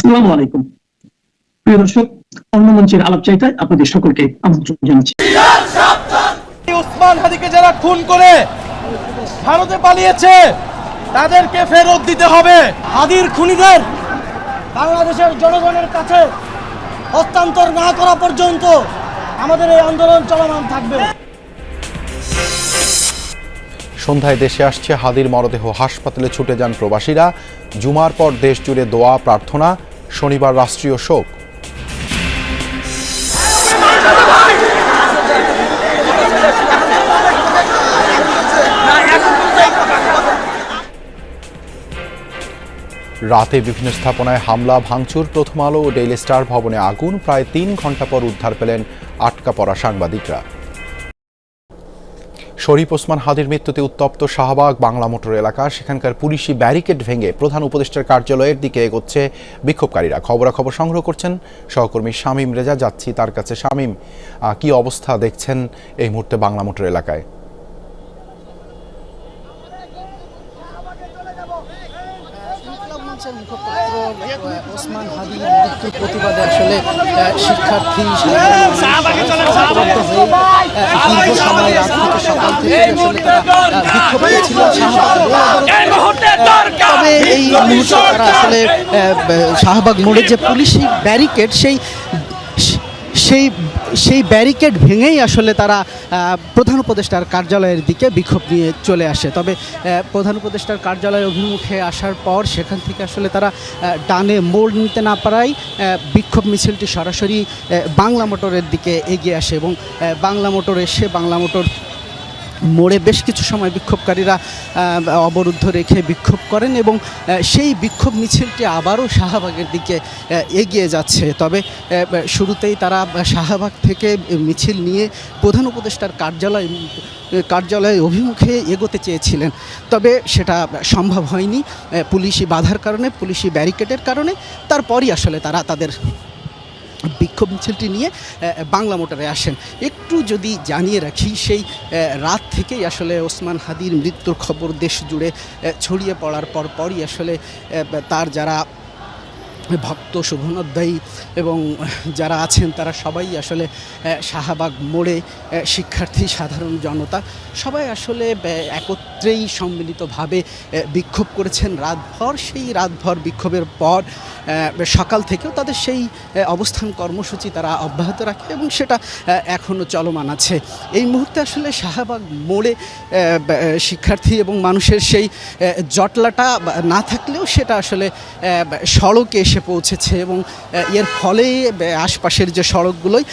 আসসালামু আলাইকুম। প্রিয় দর্শক অন্য মঞ্চের আপনাদের সকলকে আমন্ত্রণ জানাচ্ছি। উসমান হাদিকে যারা খুন করে ভারতে পালিয়েছে তাদেরকে ফেরত দিতে হবে। হাদির খুনিদের বাংলাদেশের জনগণের কাছে হস্তান্তর না করা পর্যন্ত আমাদের এই আন্দোলন চলমান থাকবে। সন্ধ্যায় দেশে আসছে হাদির মরদেহ। হাসপাতালে ছুটে যান প্রবাসীরা। জুমার পর দেশ জুড়ে দোয়া প্রার্থনা। শনিবার রাষ্ট্রীয় শোক। রাতে বিভিন্ন স্থাপনায় হামলা, ভাঙচুর, প্রথম আলো ও ডেইলি স্টার ভবনে আগুন। প্রায় তিন ঘণ্টা পর উদ্ধার পেলেন আটকা পড়া সাংবাদিকরা। শরীফ ওসমান হাদির মৃত্যুতে উত্তপ্ত শাহবাগ বাংলা মোটর এলাকা। সেখানকার পুলিশি ব্যারিকেড ভেঙে প্রধান উপদেষ্টার কার্যালয়ের দিকে এগোচ্ছে বিক্ষোভকারীরা। খবরাখবর সংগ্রহ করছেন সহকর্মী শামীম রেজা। যাচ্ছি তার কাছে। শামীম কি অবস্থা দেখছেন এই মুহূর্তে বাংলা মোটর এলাকায় ইনকলাব মঞ্চের ওসমান হাদির মৃত্যুর প্রতিবাদে আসলে শিক্ষার্থী দীর্ঘ সময় রাত থেকে সকাল থেকে আসলে তারা বিক্ষোভ করেছিলেন তবে এই মুহূর্তে তারা আসলে শাহবাগ মোড়ে যে পুলিশি ব্যারিকেড সেই সেই সেই ব্যারিকেড ভেঙেই আসলে তারা প্রধান উপদেষ্টার কার্যালয়ের দিকে বিক্ষোভ নিয়ে চলে আসে। তবে প্রধান উপদেষ্টার কার্যালয় অভিমুখে আসার পর সেখান থেকে আসলে তারা ডানে মোড় নিতে না পারায় বিক্ষোভ মিছিলটি সরাসরি বাংলা মোটরের দিকে এগিয়ে আসে এবং বাংলা মোটর এসে বাংলা মোটর মোড়ে বেশ কিছু সময় বিক্ষোভকারীরা অবরুদ্ধ রেখে বিক্ষোভ করেন এবং সেই বিক্ষোভ মিছিলটি আবারও শাহবাগের দিকে এগিয়ে যাচ্ছে। তবে শুরুতেই তারা শাহবাগ থেকে মিছিল নিয়ে প্রধান উপদেষ্টার কার্যালয় কার্যালয় অভিমুখে এগোতে চেয়েছিলেন। তবে সেটা সম্ভব হয়নি। পুলিশি বাধার কারণে পুলিশি ব্যারিকেডের কারণে, তারপরই আসলে তারা তাদের বিক্ষোভ মিছিলটি নিয়ে বাংলা মোটরে আসেন। একটু যদি জানিয়ে রাখি, সেই রাত থেকেই আসলে ওসমান হাদির মৃত্যুর খবর দেশ জুড়ে ছড়িয়ে পড়ার পরপরই আসলে তার যারা ভক্ত শুভনোদ্দায়ী এবং যারা আছেন তারা সবাই আসলে শাহবাগ মোড়ে শিক্ষার্থী, সাধারণ জনতা সবাই আসলে একত্রেই সম্মিলিতভাবে বিক্ষোভ করেছেন। রাতভর সেই রাতভর বিক্ষোভের পর সকাল থেকেও তাদের সেই অবস্থান কর্মসূচি তারা অব্যাহত রাখে এবং সেটা এখনও চলমান আছে। এই মুহূর্তে আসলে শাহবাগ মোড়ে শিক্ষার্থী এবং মানুষের সেই জটলাটা না থাকলেও সেটা আসলে সড়কে এসে পৌঁছেছে এবং এর ফলে আশপাশের যে সড়কগুলোই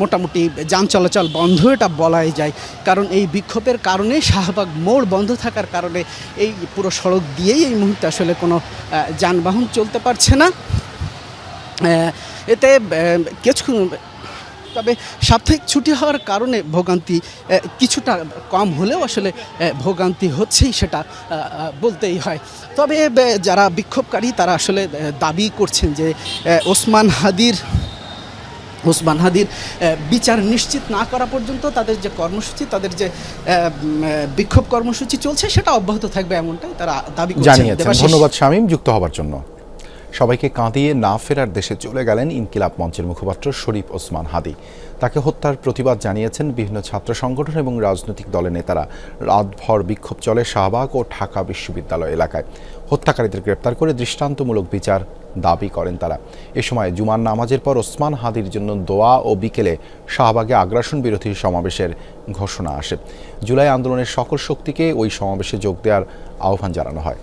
মোটামুটি যান চলাচল বন্ধ, এটা বলাই যায়। কারণ এই বিক্ষোভের কারণে শাহবাগ মোড় বন্ধ থাকার কারণে এই পুরো সড়ক দিয়েই এই মুহূর্তে আসলে কোনো যানবাহন চলতে পারছে না। এতে কিছু তবে সাপ্তাহিক ছুটি হওয়ার কারণে ভোগান্তি কিছুটা কম হলেও আসলে ভোগান্তি হচ্ছেই সেটা বলতেই হয়। তবে যারা বিক্ষোভকারী তারা আসলে দাবি করছেন যে ওসমান হাদির ওসমান হাদির বিচার নিশ্চিত না করা পর্যন্ত তাদের যে কর্মসূচি তাদের যে বিক্ষোভ কর্মসূচি চলছে সেটা অব্যাহত থাকবে এমনটাই তারা দাবি করছেন। জানিয়েছেন। ধন্যবাদ শামীম যুক্ত হবার জন্য। সবাইকে কাঁদিয়ে না ফেরার দেশে চলে গেলেন ইনকিলাব মঞ্চের মুখপাত্র শরীফ ওসমান হাদি। তাকে হত্যার প্রতিবাদ জানিয়েছেন বিভিন্ন ছাত্র সংগঠন এবং রাজনৈতিক দলের নেতারা। রাতভর বিক্ষোভ চলে শাহবাগ ও ঢাকা বিশ্ববিদ্যালয় এলাকায়। হত্যাকারীদের গ্রেপ্তার করে দৃষ্টান্তমূলক বিচার দাবি করেন তারা। এ সময় জুমার নামাজের পর ওসমান হাদির জন্য দোয়া ও বিকেলে শাহবাগে আগ্রাসন বিরোধী সমাবেশের ঘোষণা আসে। জুলাই আন্দোলনের সকল শক্তিকে ওই সমাবেশে যোগ দেওয়ার আহ্বান জানানো হয়।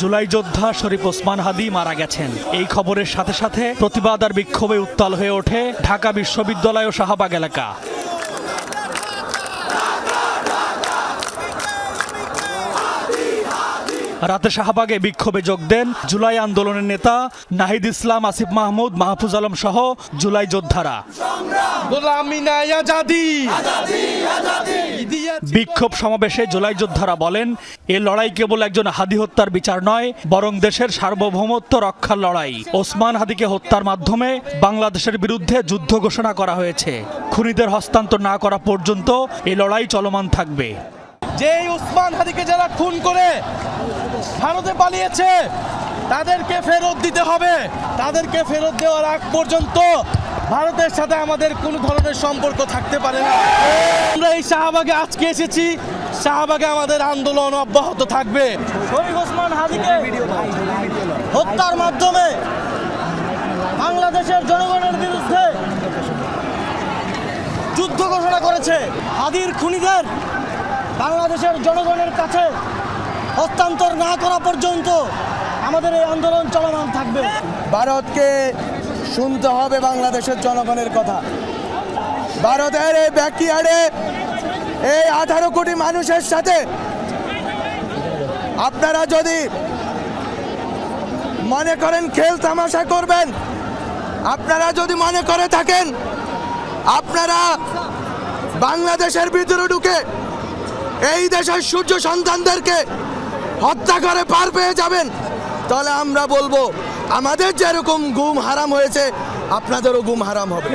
জুলাই যোদ্ধা শরীফ ওসমান হাদি মারা গেছেন। এই খবরের সাথে সাথে প্রতিবাদ আর বিক্ষোভে উত্তাল হয়ে ওঠে ঢাকা বিশ্ববিদ্যালয় ও শাহবাগ এলাকা। রাতে শাহবাগে বিক্ষোভে যোগ দেন জুলাই আন্দোলনের নেতা নাহিদ ইসলাম আসিফ মাহমুদ মাহফুজ আলম সহ জুলাই যোদ্ধারা। গোলামি বিক্ষোভ সমাবেশে জুলাই যোদ্ধারা বলেন এ লড়াই কেবল একজন হাদি হত্যার বিচার নয় বরং দেশের সার্বভৌমত্ব রক্ষার লড়াই। ওসমান হাদিকে হত্যার মাধ্যমে বাংলাদেশের বিরুদ্ধে যুদ্ধ ঘোষণা করা হয়েছে। খুনিদের হস্তান্তর না করা পর্যন্ত এ লড়াই চলমান থাকবে। যেই উসমান হাদিকে যারা খুন করে ভারতে পালিয়েছে। তাদেরকে ফেরত দিতে হবে। তাদেরকে ফেরত দেওয়ার আগ পর্যন্ত ভারতের সাথে আমাদের কোনো ধরনের সম্পর্ক থাকতে পারে না। আমরা এই শাহবাগে আজকে এসেছি। শাহবাগে আমাদের আন্দোলন অব্যাহত থাকবে। শরীফ ওসমান হাদিকে হত্যার মাধ্যমে বাংলাদেশের জনগণের বিরুদ্ধে যুদ্ধ ঘোষণা করেছে। হাদির খুনিদের বাংলাদেশের জনগণের কাছে হস্তান্তর না করা পর্যন্ত আমাদের এই আন্দোলন চলমান থাকবে। ভারতকে শুনতে হবে বাংলাদেশের জনগণের কথা। ভারতের এই ব্যাকইয়ার্ডে এই আঠারো কোটি মানুষের সাথে আপনারা যদি মনে করেন খেল তামাশা করবেন, আপনারা যদি মনে করে থাকেন, আপনারা বাংলাদেশের ভিতরে ঢুকে এই দেশের সূর্য সন্তানদেরকে হত্যা করে পার পেয়ে যাবেন। তাহলে আমরা বলব আমাদের যেরকম গুম হারাম হয়েছে আপনাদেরও গুম হারাম হবে।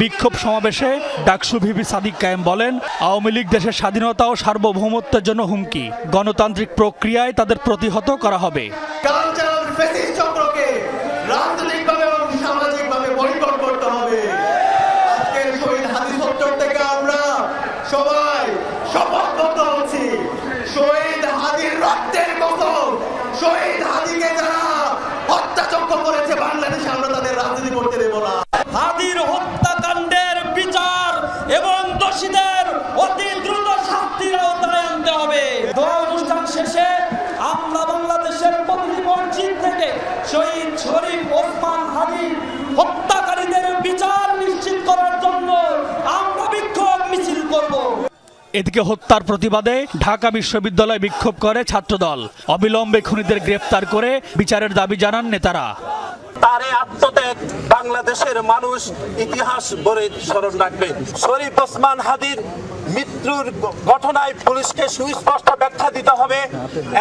বিক্ষোভ সমাবেশে ডাকসু ভিবি সাদিক কায়েম বলেন আওয়ামী লীগ দেশের স্বাধীনতা ও সার্বভৌমত্বের জন্য হুমকি। গণতান্ত্রিক প্রক্রিয়ায় তাদের প্রতিহত করা হবে কালচারাল ফেসিস চক্রকে রাজনৈতিকভাবে এবং সামাজিকভাবে বয়কট করতে হবে আজকের শহীদ হাদি সত্তর থেকে আমরা সবাই শপথবদ্ধ হচ্ছি শহীদ হাদির রক্তের কসম শহীদ হাদিকে যারা হত্যাচক্র করেছে বাংলাদেশে আমরা তাদের রাজনীতি করতে দেবো না হাদির হত্যাকাণ্ডের বিচার এবং দোষীদের অতি দ্রুত শাস্তির আওতায় আনতে হবে দোয়া অনুষ্ঠান শেষে আমরা বাংলাদেশের প্রতিটি মসজিদ থেকে শহীদ শরীফ ওসমান হাদি হত্যাকারীদের বিচার নিশ্চিত করার জন্য আমরা বিক্ষোভ মিছিল করব এদিকে হত্যার প্রতিবাদে ঢাকা বিশ্ববিদ্যালয়ে বিক্ষোভ করে ছাত্রদল। অবিলম্বে খুনিদের গ্রেফতার করে বিচারের দাবি জানান নেতারা। তারে আত্মত্যাগ, বাংলাদেশের মানুষ ইতিহাস বলে স্মরণ রাখবে। শরীফ ওসমান হাদির মৃত্যুর ঘটনায় পুলিশকে সুস্পষ্ট ব্যাখ্যা দিতে হবে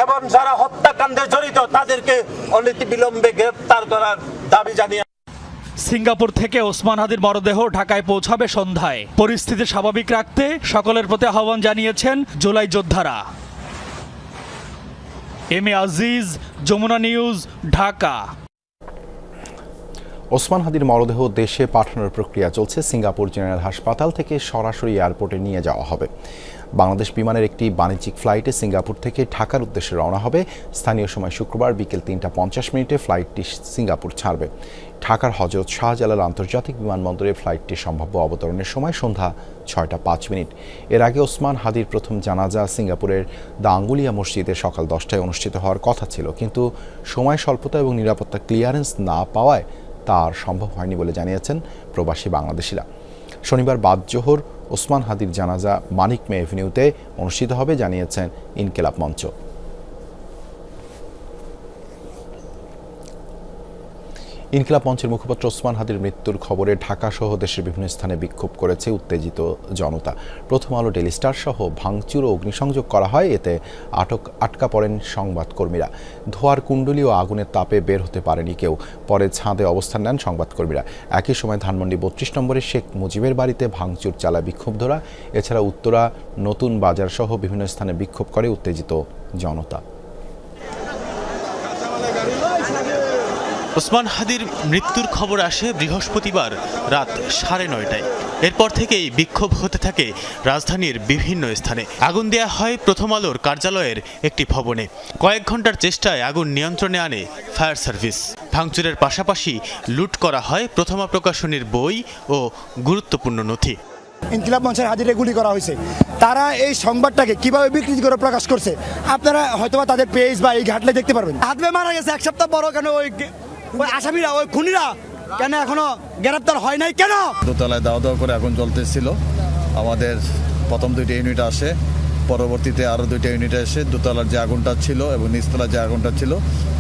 এবং যারা হত্যাকাণ্ডে জড়িত তাদেরকে অনতি বিলম্বে গ্রেফতার করার দাবি জানিয়ে সিঙ্গাপুর থেকে ওসমান হাদির মরদেহ ঢাকায় পৌঁছাবে সন্ধ্যায়। পরিস্থিতি স্বাভাবিক রাখতে সকলের প্রতি আহ্বান জানিয়েছেন জুলাই যোদ্ধারা। M A Aziz, Jamuna News, Dhaka. Osman হাদির মরদেহ দেশে পাঠানোর প্রক্রিয়া চলছে। সিঙ্গাপুর জেনারেল হাসপাতাল থেকে সরাসরি এয়ারপোর্টে নিয়ে যাওয়া হবে। বাংলাদেশ বিমানের একটি বাণিজ্যিক ফ্লাইটে সিঙ্গাপুর থেকে ঢাকার উদ্দেশ্যে রওনা হবে। স্থানীয় সময় শুক্রবার বিকেল তিনটা পঞ্চাশ মিনিটে ফ্লাইটটি সিঙ্গাপুর ছাড়বে। ঢাকার হজরত শাহজালাল আন্তর্জাতিক বিমানবন্দরে ফ্লাইটটি সম্ভাব্য অবতরণের সময় সন্ধ্যা ছয়টা পাঁচ মিনিট। এর আগে ওসমান হাদির প্রথম জানাজা সিঙ্গাপুরের দ্য আঙ্গুলিয়া মসজিদে সকাল দশটায় অনুষ্ঠিত হওয়ার কথা ছিল। কিন্তু সময় স্বল্পতা এবং নিরাপত্তা ক্লিয়ারেন্স না পাওয়ায় তা আর সম্ভব হয়নি বলে জানিয়েছেন প্রবাসী বাংলাদেশিরা। শনিবার বাদ জোহর ওসমান হাদির জানাজা মানিক মে এভিনিউতে অনুষ্ঠিত হবে জানিয়েছেন ইনকেলাব মঞ্চ। ইনকিলাব মঞ্চের মুখপাত্র ওসমান হাদির মৃত্যুর খবরে ঢাকা সহ দেশের বিভিন্ন স্থানে বিক্ষোভ করেছে উত্তেজিত জনতা। প্রথম আলো ডেলি স্টার সহ ভাঙচুর ও অগ্নিসংযোগ করা হয়, এতে আটক, আটকা পড়েন সংবাদকর্মীরা। ধোয়ার কুণ্ডলী ও আগুনের তাপে বের হতে পারেনি কেউ, পরে ছাদে অবস্থান নেন সংবাদকর্মীরা। একই সময় ধানমন্ডি বত্রিশ নম্বরে শেখ মুজিবের বাড়িতে ভাঙচুর চালায় বিক্ষোভধরা। এছাড়া উত্তরা নতুন বাজার সহ বিভিন্ন স্থানে বিক্ষোভ করে উত্তেজিত জনতা। ওসমান হাদির মৃত্যুর খবর আসে বৃহস্পতিবার রাত সাড়ে নয়টায়। এরপর থেকেই বিক্ষোভ হতে থাকে রাজধানীর বিভিন্ন স্থানে। আগুন দেয়া হয় প্রথম আলোর কার্যালয়ের একটি ভবনে। কয়েক ঘণ্টার চেষ্টায় আগুন নিয়ন্ত্রণে আনে ফায়ার সার্ভিস। ভাঙচুরের পাশাপাশি লুট করা হয় প্রথমা প্রকাশনীর বই ও গুরুত্বপূর্ণ নথি। ইনকিলাব মঞ্চের হাজিরে গুলি করা হয়েছে। তারা এই সংবাদটাকে কীভাবে বিকৃতি করে প্রকাশ করছে আপনারা হয়তোবা তাদের পেজ বা এই ঘাটলে দেখতে পারবেন। হাতবে মারা গেছে এক সপ্তাহ বড় কেন ওই ওই আসামিরা ওই খুনিরা কেন এখনও গ্রেপ্তার হয় নাই? কেন? দোতলায় দাওয়া দাওয়া করে আগুন জ্বলতেছিল আমাদের প্রথম দুইটা ইউনিট আসে পরবর্তীতে আরও দুইটা ইউনিট এসে দোতলার যে আগুনটা ছিল এবং নিচতলার যে আগুনটা ছিল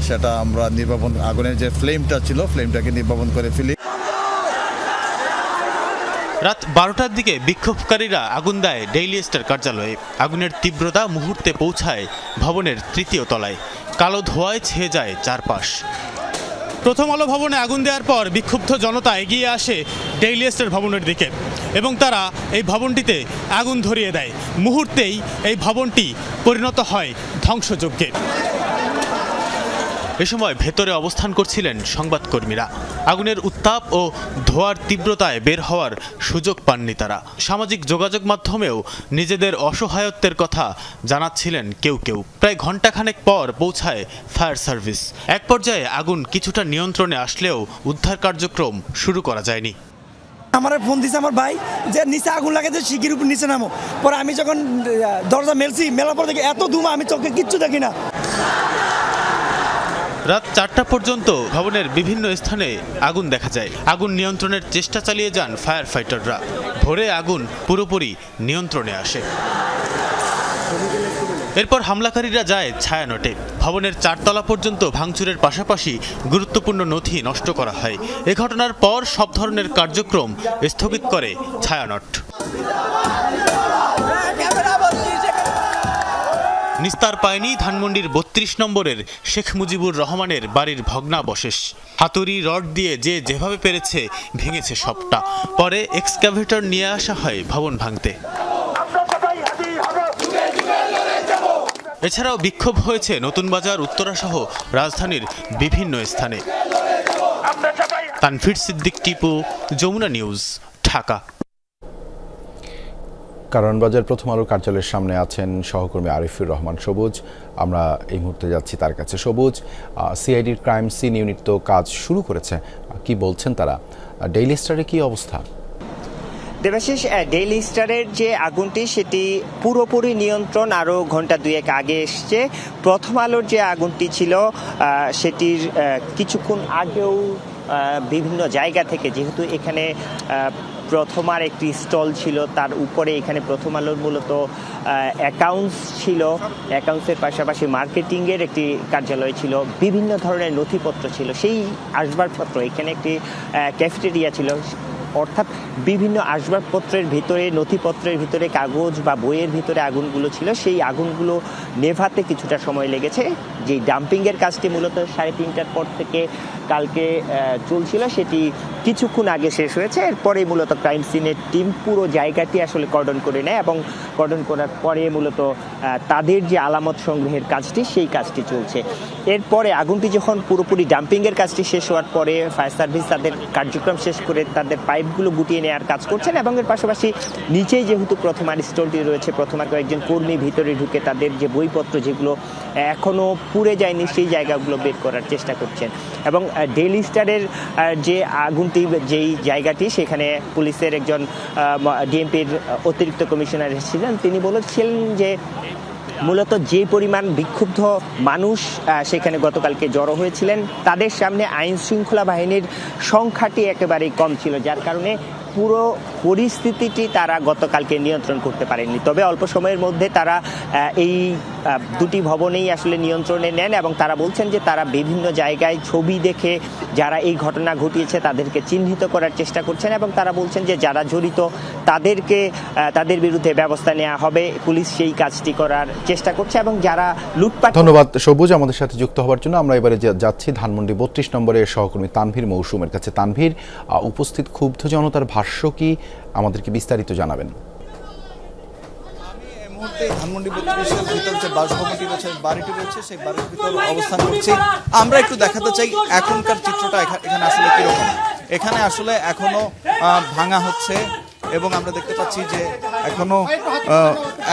সেটা আমরা নির্বাপন আগুনের যে ফ্লেমটা ছিল ফ্লেমটাকে নির্বাপন করে ফেলি। রাত বারোটার দিকে বিক্ষোভকারীরা আগুন দেয় ডেইলি স্টার কার্যালয়ে। আগুনের তীব্রতা মুহূর্তে পৌঁছায় ভবনের তৃতীয় তলায়। কালো ধোঁয়ায় ছেয়ে যায় চারপাশ। প্রথম আলো ভবনে আগুন দেওয়ার পর বিক্ষুব্ধ জনতা এগিয়ে আসে ডেইলি ভবনের দিকে এবং তারা এই ভবনটিতে আগুন ধরিয়ে দেয়। মুহূর্তেই এই ভবনটি পরিণত হয় ধ্বংসযজ্ঞে এ সময় ভেতরে অবস্থান করছিলেন সংবাদকর্মীরা। আগুনের উত্তাপ ও ধোয়ার তীব্রতায় বের হওয়ার সুযোগ পাননি তারা। সামাজিক যোগাযোগ মাধ্যমেও নিজেদের অসহায়ত্বের কথা জানাচ্ছিলেন কেউ কেউ। প্রায় ঘণ্টাখানেক পর পৌঁছায় ফায়ার সার্ভিস। এক পর্যায়ে আগুন কিছুটা নিয়ন্ত্রণে আসলেও উদ্ধার কার্যক্রম শুরু করা যায়নি। আমার ফোন দিছে আমার ভাই যে নিচে আগুন লাগাতে শিখির উপর নিচে নামো। পরে আমি যখন দরজা মেলছি, মেলার পর দেখি এত ধুমা, আমি চোখে কিচ্ছু দেখি না। রাত চারটা পর্যন্ত ভবনের বিভিন্ন স্থানে আগুন দেখা যায়। আগুন নিয়ন্ত্রণের চেষ্টা চালিয়ে যান ফায়ার ফাইটাররা ভোরে আগুন পুরোপুরি নিয়ন্ত্রণে আসে। এরপর হামলাকারীরা যায় ছায়ানটে। ভবনের চারতলা পর্যন্ত ভাঙচুরের পাশাপাশি গুরুত্বপূর্ণ নথি নষ্ট করা হয়। এ ঘটনার পর সব ধরনের কার্যক্রম স্থগিত করে ছায়ানট। নিস্তার পায়নি ধানমন্ডির বত্রিশ নম্বরের শেখ মুজিবুর রহমানের বাড়ির ভগ্নাবশেষ। হাতুড়ি রড দিয়ে যে যেভাবে পেরেছে, ভেঙেছে সবটা। পরে এক্সক্যাভেটর নিয়ে আসা হয় ভবন ভাঙতে। এছাড়াও বিক্ষোভ হয়েছে নতুন বাজার, উত্তরা সহ রাজধানীর বিভিন্ন স্থানে। তানফির সিদ্দিক, টিপু, যমুনা নিউজ, ঢাকা। কারণ বাজার প্রথম আলো কার্যালয়ের সামনে আছেন সহকর্মী আরিফুর রহমান সবুজ। আমরা এই মুহূর্তে যাচ্ছি তার কাছে। সবুজ সিআইডির ক্রাইম সিন ইউনিট তো কাজ শুরু করেছে। কি বলছেন তারা? ডেইলি স্টারে কি অবস্থা? দেবাশিস ডেইলি স্টারের যে আগুনটি, সেটি পুরোপুরি নিয়ন্ত্রণ আরও ঘণ্টা দুয়েক আগে এসছে। প্রথম আলোর যে আগুনটি ছিল সেটির কিছুক্ষণ আগেও বিভিন্ন জায়গা থেকে, যেহেতু এখানে প্রথমার একটি স্টল ছিল, তার উপরে এখানে প্রথম আলোর মূলত অ্যাকাউন্টস ছিল। অ্যাকাউন্টসের পাশাপাশি মার্কেটিংয়ের একটি কার্যালয় ছিল। বিভিন্ন ধরনের নথিপত্র ছিল। সেই আসবাবপত্র, এখানে একটি ক্যাফেটেরিয়া ছিল। অর্থাৎ বিভিন্ন আসবাবপত্রের ভিতরে, নথিপত্রের ভিতরে, কাগজ বা বইয়ের ভিতরে আগুনগুলো ছিল। সেই আগুনগুলো নেভাতে কিছুটা সময় লেগেছে। যে ডাম্পিংয়ের কাজটি মূলত সাড়ে তিনটার পর থেকে কালকে চলছিল। সেটি কিছুক্ষণ আগে শেষ হয়েছে। এরপরে মূলত ক্রাইম সিনের টিম পুরো জায়গাটি আসলে কর্ডন করে নেয় এবং কর্ডন করার পরে মূলত তাদের যে আলামত সংগ্রহের কাজটি, সেই কাজটি চলছে। এরপরে আগুনটি যখন পুরোপুরি ডাম্পিংয়ের কাজটি শেষ হওয়ার পরে ফায়ার সার্ভিস তাদের কার্যক্রম শেষ করে তাদের পাইপগুলো গুটিয়ে নেওয়ার কাজ করছেন এবং এর পাশাপাশি নিচেই যেহেতু প্রথমার স্টলটি রয়েছে প্রথমার কয়েকজন কর্মী ভিতরে ঢুকে তাদের যে বইপত্র যেগুলো এখনও পুড়ে যায়নি, সেই জায়গাগুলো বের করার চেষ্টা করছেন। এবং ডেইলি স্টারের যে আগুনটি, যেই জায়গাটি, সেখানে পুলিশের একজন ডিএমপির অতিরিক্ত কমিশনার এসেছিলেন। তিনি বলেছিলেন যে মূলত যে পরিমাণ বিক্ষুব্ধ মানুষ সেখানে গতকালকে জড়ো হয়েছিলেন, তাদের সামনে আইন শৃঙ্খলা বাহিনীর সংখ্যাটি একেবারেই কম ছিল, যার কারণে পুরো পরিস্থিতিটি তারা গতকালকে নিয়ন্ত্রণ করতে পারেননি। তবে অল্প সময়ের মধ্যে তারা এই দুটি ভবনেই আসলে নিয়ন্ত্রণে নেন এবং তারা বলছেন যে তারা বিভিন্ন জায়গায় ছবি দেখে যারা এই ঘটনা ঘটিয়েছে তাদেরকে চিহ্নিত করার চেষ্টা করছেন এবং তারা বলছেন যে যারা জড়িত তাদেরকে তাদের বিরুদ্ধে ব্যবস্থা নেওয়া হবে। পুলিশ সেই কাজটি করার চেষ্টা করছে এবং যারা লুটপাট ধন্যবাদ সবুজ আমাদের সাথে যুক্ত হওয়ার জন্য। আমরা এবারে যাচ্ছি ধানমন্ডি বত্রিশ নম্বরের সহকর্মী তানভীর মৌসুমের কাছে। তানভীর উপস্থিত ক্ষুব্ধ জনতার ভাষ্য কি আমাদেরকে বিস্তারিত জানাবেন? মুহূর্তে ধানমন্ডি যে বাসভবনটি রয়েছে, বাড়িটি রয়েছে, সেই বাড়ির অবস্থান করছি। আমরা একটু দেখাতে চাই এখনকার চিত্রটা এখানে আসলে কীরকম। এখানে আসলে এখনও ভাঙা হচ্ছে এবং আমরা দেখতে পাচ্ছি যে এখনও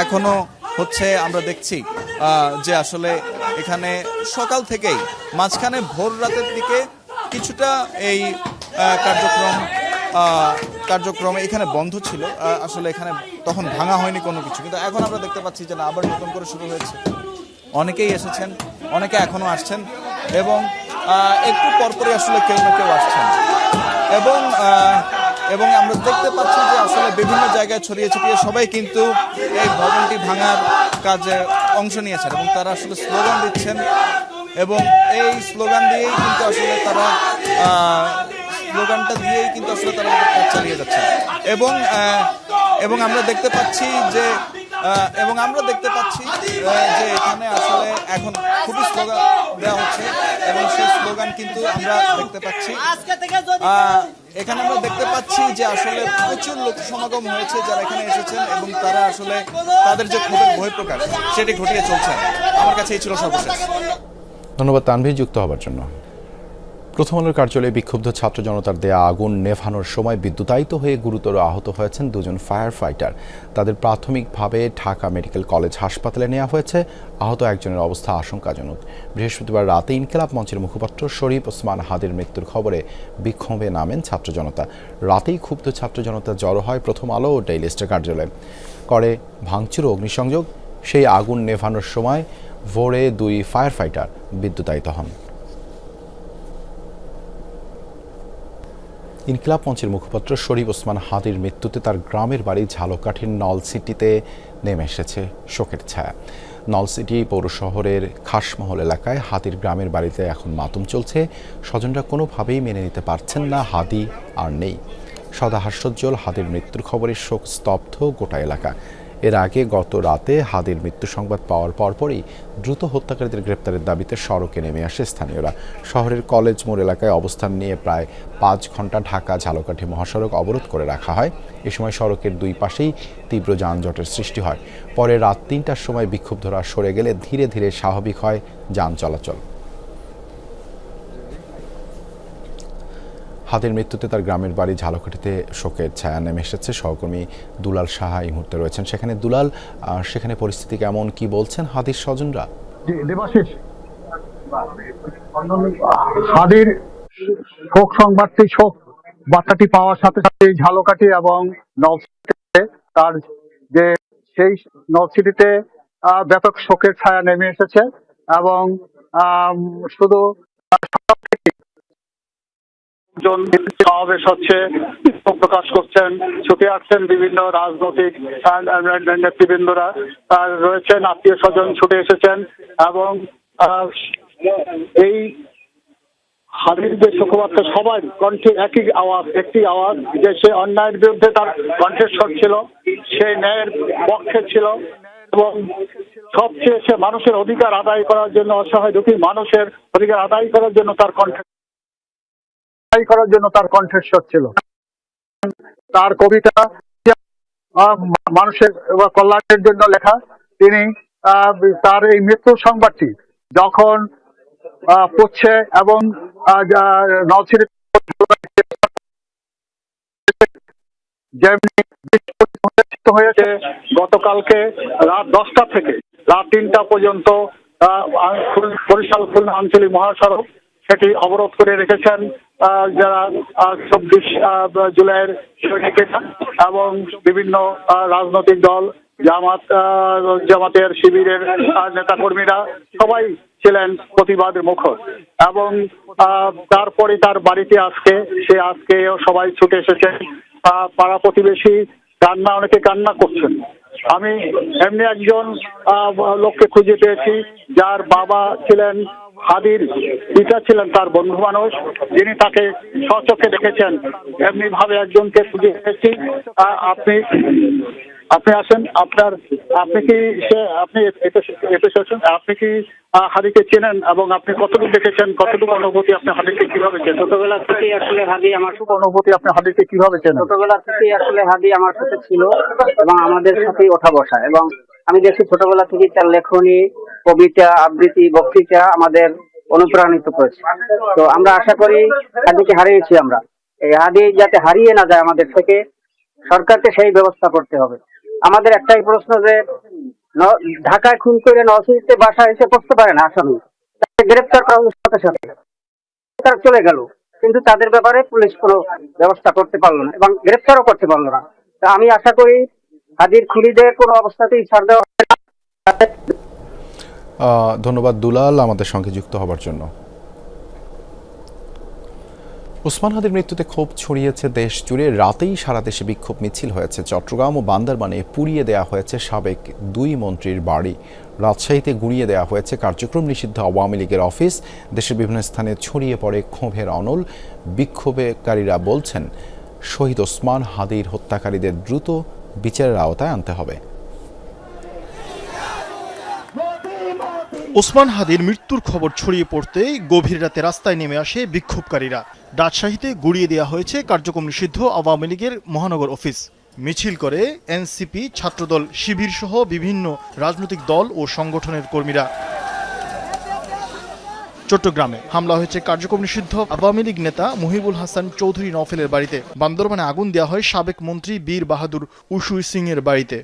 এখনও হচ্ছে, আমরা দেখছি যে আসলে এখানে সকাল থেকেই মাঝখানে ভোর রাতের দিকে কিছুটা এই কার্যক্রম কার্যক্রম এখানে বন্ধ ছিল আসলে এখানে তখন ভাঙা হয়নি কোনো কিছু। কিন্তু এখন আমরা দেখতে পাচ্ছি যে না, আবার নতুন করে শুরু হয়েছে। অনেকেই এসেছেন, অনেকে এখনও আসছেন এবং একটু পরপরই আসলে কেউ না কেউ আসছেন। এবং এবং আমরা দেখতে পাচ্ছি যে আসলে বিভিন্ন জায়গায় ছড়িয়ে ছিটিয়ে সবাই কিন্তু এই ভবনটি ভাঙার কাজে অংশ নিয়েছেন এবং তারা আসলে স্লোগান দিচ্ছেন এবং এই স্লোগান দিয়েই কিন্তু আসলে তারা স্লোগানটা দিয়েই কিন্তু আসলে তারা কাজ চালিয়ে যাচ্ছে। এবং এবং আমরা দেখতে পাচ্ছি যে এবং আমরা দেখতে পাচ্ছি যে এখানে আসলে এখন খুবই স্লোগান দেওয়া হচ্ছে এবং সেই স্লোগান কিন্তু আমরা দেখতে পাচ্ছি। এখানে আমরা দেখতে পাচ্ছি যে আসলে প্রচুর লোক সমাগম হয়েছে যারা এখানে এসেছেন এবং তারা আসলে তাদের যে ক্ষোভের বহিঃপ্রকাশ, সেটি ঘটিয়ে চলছে। আমার কাছে এই ছিল সর্বশেষ। ধন্যবাদ, তানভীর যুক্ত হবার জন্য। প্রথম আলোর কার্যালয়ে বিক্ষুব্ধ ছাত্র জনতার দেয়া আগুন নেভানোর সময় বিদ্যুতায়িত হয়ে গুরুতর আহত হয়েছেন দুজন ফায়ার ফাইটার তাদের প্রাথমিকভাবে ঢাকা মেডিকেল কলেজ হাসপাতালে নেওয়া হয়েছে। আহত একজনের অবস্থা আশঙ্কাজনক। বৃহস্পতিবার রাতে ইনকিলাব মঞ্চের মুখপাত্র শরীফ ওসমান হাদির মৃত্যুর খবরে বিক্ষোভে নামেন ছাত্র জনতা। রাতেই ক্ষুব্ধ ছাত্র জনতা জড়ো হয় প্রথম আলো ও ডেইলি স্টার কার্যালয়ে। করে ভাঙচুর অগ্নিসংযোগ। সেই আগুন নেভানোর সময় ভোরে দুই ফায়ার ফাইটার বিদ্যুতায়িত হন। ইনকিলাব মঞ্চের মুখপাত্র শরীফ ওসমান হাদির মৃত্যুতে তার গ্রামের বাড়ি ঝালকাঠির নলসিটিতে নেমে এসেছে শোকের ছায়া। নলসিটি পৌর শহরের খাসমহল এলাকায় হাতির গ্রামের বাড়িতে এখন মাতুম চলছে। স্বজনরা কোনোভাবেই মেনে নিতে পারছেন না, হাদি আর নেই। সদা হাস্যোজ্জ্বল হাতির মৃত্যুর খবরে শোক স্তব্ধ গোটা এলাকা। এর আগে গত রাতে হাদির মৃত্যু সংবাদ পাওয়ার পরপরই দ্রুত হত্যাকারীদের গ্রেপ্তারের দাবিতে সড়কে নেমে আসে স্থানীয়রা। শহরের কলেজ মোড় এলাকায় অবস্থান নিয়ে প্রায় পাঁচ ঘণ্টা ঢাকা ঝালকাঠি মহাসড়ক অবরোধ করে রাখা হয়। এ সময় সড়কের দুই পাশেই তীব্র যানজটের সৃষ্টি হয়। পরে রাত তিনটার সময় বিক্ষুব্ধরা সরে গেলে ধীরে ধীরে স্বাভাবিক হয় যান চলাচল। হাতের মৃত্যুতে তার গ্রামের বাড়ি ঝালকাঠিতে শোকের ছায়া নেমে এসেছে। সহকর্মী দুলাল সাহা এই মুহূর্তে রয়েছেন। সেখানে দুলাল সেখানে পরিস্থিতি কেমন, কি বলছেন হাদির স্বজনরা? দেবাশিস। হাদির শোক সংবাদটি শোক বার্তাটি পাওয়ার সাথে সাথে ঝালকাঠি এবং নলসিটিতে তার যে সেই নলসিটিতে ব্যাপক শোকের ছায়া নেমে এসেছে এবং শুধু জন সমাবেশ হচ্ছে, প্রকাশ করছেন, ছুটে আসছেন বিভিন্ন রাজনৈতিক নেতৃবৃন্দরা রয়েছেন আত্মীয় স্বজন ছুটে এসেছেন এবং এই হাদির যে শোকবার্তা সবার কণ্ঠে একই আওয়াজ, একটি আওয়াজ যে সে অন্যায়ের বিরুদ্ধে তার কণ্ঠস্বর ছিল, সে ন্যায়ের পক্ষে ছিল এবং সবচেয়ে সে মানুষের অধিকার আদায় করার জন্য, অসহায় দুঃখী মানুষের অধিকার আদায় করার জন্য তার কণ্ঠে আদায় করার জন্য তার কণ্ঠস্বর ছিল। তার কবিতা মানুষের কল্যাণের জন্য লেখা। তিনি তার এই মৃত্যুর সংবাদটি যখন পড়ছে এবং হয়েছে, গতকালকে রাত দশটা থেকে, রাত তিনটা পর্যন্ত বরিশাল খুলনা আঞ্চলিক মহাসড়ক সেটি অবরোধ করে রেখেছেন যারা চব্বিশ জুলাইয়ের সৈনিকেরা এবং বিভিন্ন রাজনৈতিক দল জামাত জামাতের শিবিরের নেতাকর্মীরা সবাই ছিলেন প্রতিবাদের মুখর এবং তারপরে তার বাড়িতে আজকে সে আজকে সবাই ছুটে এসেছে আহ, পাড়া প্রতিবেশী কান্না অনেকে কান্না করছেন। আমি এমনি একজন লোককে খুঁজে পেয়েছি যার বাবা ছিলেন হাদির পিতা ছিলেন তার বন্ধু মানুষ। যিনি তাকে স্বচক্ষে দেখেছেন। এমনি ভাবে একজনকে খুঁজে আহ, আপনি আপনি আসেন। আপনার আপনি কি সে আপনি আপনি কি হাদিকে চেনেন এবং আপনি কতটুকু দেখেছেন কতটুকু অনুভূতি আপনি হাদিকে কীভাবে চেনেন? ছোটবেলা থেকেই আসলে হাদি আমার কতটুকু অনুভূতি আপনি হাদিকে কীভাবে চেনেন? ছোটবেলা থেকেই আসলে হাদি আমার সাথে ছিল এবং আমাদের সাথেই ওঠা বসা এবং আমি দেখি ছোটবেলা থেকেই তার লেখনী, কবিতা, আবৃত্তি, বক্তৃতা আমাদের অনুপ্রাণিত করেছে। তো আমরা আশা করি হাদিকে হারিয়েছি আমরা। এই হাদি যাতে হারিয়ে না যায় আমাদের থেকে, সরকারকে সেই ব্যবস্থা করতে হবে। আমাদের একটাই প্রশ্ন যে ঢাকায় খুন করে নরসিংদীতে বাসা এসে পড়তে পারে না আসামি। তাকে গ্রেপ্তার করা সাথে সাথে। তারা চলে গেল, কিন্তু তাদের ব্যাপারে পুলিশ কোনো ব্যবস্থা করতে পারল না এবং গ্রেপ্তারও করতে পারল না। তা আমি আশা করি হাজির খুনিদের কোনো অবস্থাতেই ছাড় দেওয়া ধন্যবাদ দুলাল আমাদের সঙ্গে যুক্ত হবার জন্য। ওসমান হাদির মৃত্যুতে ক্ষোভ ছড়িয়েছে দেশ জুড়ে। রাতেই সারা দেশে বিক্ষোভ মিছিল হয়েছে। চট্টগ্রাম ও বান্দরবানে পুড়িয়ে দেওয়া হয়েছে সাবেক দুই মন্ত্রীর বাড়ি। রাজশাহীতে গুড়িয়ে দেওয়া হয়েছে কার্যক্রম। নিষিদ্ধ আওয়ামী লীগের অফিস। দেশের বিভিন্ন স্থানে ছড়িয়ে পড়ে ক্ষোভের অনল। বিক্ষোভকারীরা বলছেন, শহীদ ওসমান হাদির হত্যাকারীদের দ্রুত বিচারের আওতায় আনতে হবে। ওসমান হাদির মৃত্যুর খবর ছড়িয়ে পড়তে গভীর রাতে রাস্তায় নেমে আসে বিক্ষোভকারীরা। রাজশাহীতে গুড়িয়ে দেওয়া হয়েছে কার্যক্রম নিষিদ্ধ আওয়ামী লীগের মহানগর অফিস। মিছিল করে এনসিপি, ছাত্রদল শিবির সহ বিভিন্ন রাজনৈতিক দল ও সংগঠনের কর্মীরা। চট্টগ্রামে হামলা হয়েছে কার্যক্রম নিষিদ্ধ আওয়ামী লীগ নেতা মহিবুল হাসান চৌধুরী নফেলের বাড়িতে। বান্দরবানে আগুন দেওয়া হয় সাবেক মন্ত্রী বীর বাহাদুর উসুই সিং এর বাড়িতে।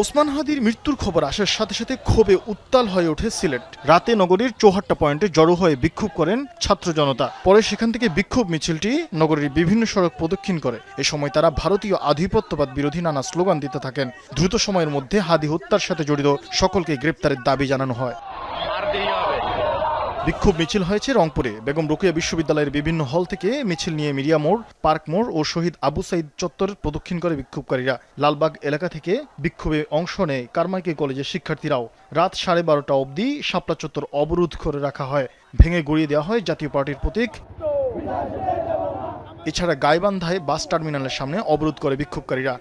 ওসমান হাদির মৃত্যুর খবর আসার সাথে সাথে ক্ষোভে উত্তাল হয়ে ওঠে সিলেট। রাতে নগরীর চৌহাট্টা পয়েন্টে জড়ো হয়ে বিক্ষোভ করেন ছাত্র জনতা। পরে সেখান থেকে বিক্ষোভ মিছিলটি নগরীর বিভিন্ন সড়ক প্রদক্ষিণ করে। এ সময় তারা ভারতীয় আধিপত্যবাদ বিরোধী নানা স্লোগান দিতে থাকেন। দ্রুত সময়ের মধ্যে হাদি হত্যার সাথে জড়িত সকলকে গ্রেপ্তারের দাবি জানানো হয়। বিক্ষোভ মিছিল হয়েছে রংপুরে। বেগম রোকেয়া বিশ্ববিদ্যালয়ের বিভিন্ন হল থেকে মিছিল নিয়ে মিরিয়া মোড়, পার্ক মোড় ও শহীদ আবু সাইদ চত্বর প্রদক্ষিণ করে বিক্ষোভকারীরা। লালবাগ এলাকা থেকে বিক্ষোভে অংশ নেয় কারমাইকে কলেজের শিক্ষার্থীরাও। রাত সাড়ে বারোটা অবধি শাপলা চত্বর অবরোধ করে রাখা হয়। ভেঙে গড়িয়ে দেওয়া হয় জাতীয় পার্টির প্রতীক। এছাড়া গাইবান্ধায় বাস টার্মিনালের সামনে অবরোধ করে বিক্ষোভকারীরা।